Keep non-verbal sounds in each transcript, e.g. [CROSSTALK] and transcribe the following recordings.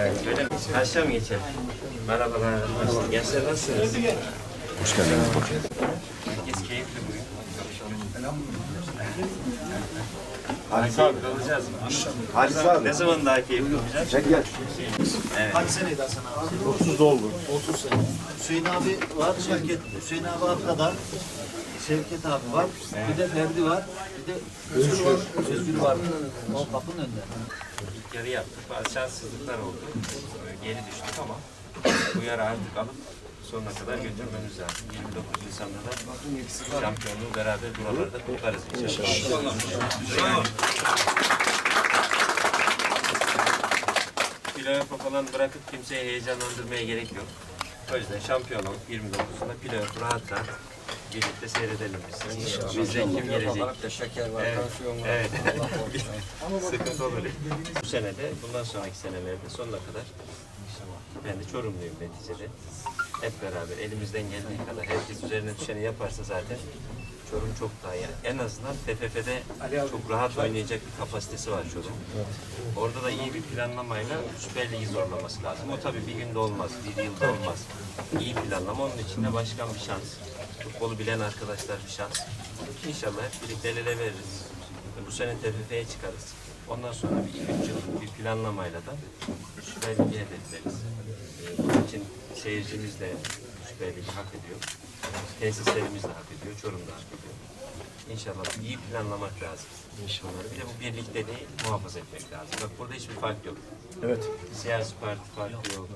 Evet, öyle mi? Aşağı mı geçelim? Merhabalar. Gençler nasılsınız? Hoş geldiniz bakın. Herkes keyifli bugün. Halis abi kalacağız mı? Halis abi. Ne zaman daha keyifli olacak? Çek gel. Kaç seneydi Hasan abi? 30 oldu. 30 sene. Hüseyin abi var, Şevket. Hüseyin abi arkada. Şevket abi var. Bir de Ferdi var. Bir de Özgür var. Özgür var. O kapının önünde. İlk yarı yaptık. Bazı şanssızlıklar oldu. Geri düştük ama bu yarı artık alıp sonuna kadar götürmemiz lazım. 29 Nisan'da da şampiyonluğu beraber buralarda kutlarız inşallah. Playoff'a falan bırakıp kimseyi heyecanlandırmaya gerek yok. O yüzden şampiyon olup 29'unda playoff rahat rahat birlikte seyredelim biz. Bizden kim gelecek? şeker var, Evet. tansiyon var. Evet. [LAUGHS] Sıkıntı olur. Bu senede, bundan sonraki senelerde sonuna kadar ben de Çorumluyum neticede. Hep beraber elimizden geldiği kadar herkes üzerine düşeni yaparsa zaten Çorum çok daha iyi. En azından TFF'de çok rahat oynayacak bir kapasitesi var Çorum. Orada da iyi bir planlamayla Süper Lig'i zorlaması lazım. O tabii bir günde olmaz, bir yılda olmaz. İyi planlama onun için de başkan bir şans. Futbolu bilen arkadaşlar bir şans. İnşallah hep birlikte el ele veririz. Bu sene TFF'ye çıkarız. Ondan sonra bir iki üç yıllık bir planlamayla da Süper Lig'i hedefleriz. Bunun için seyircimiz de Süper Lig'i hak ediyor. Tesislerimiz de hak ediyor, Çorum da hak ediyor. İnşallah iyi planlamak lazım. İnşallah. Bir de bu birlikteliği muhafaza etmek lazım. Bak burada hiçbir fark yok. Evet. Siyasi parti farkı yok.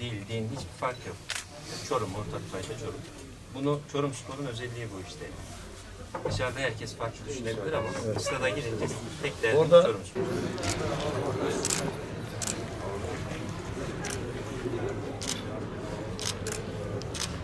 Dil, din hiçbir fark yok. Çorum, ortak payda Çorum. Bunu Çorum Spor'un özelliği bu işte. Dışarıda herkes farklı düşünebilir ama stada girince tek derdi Orada- Spor.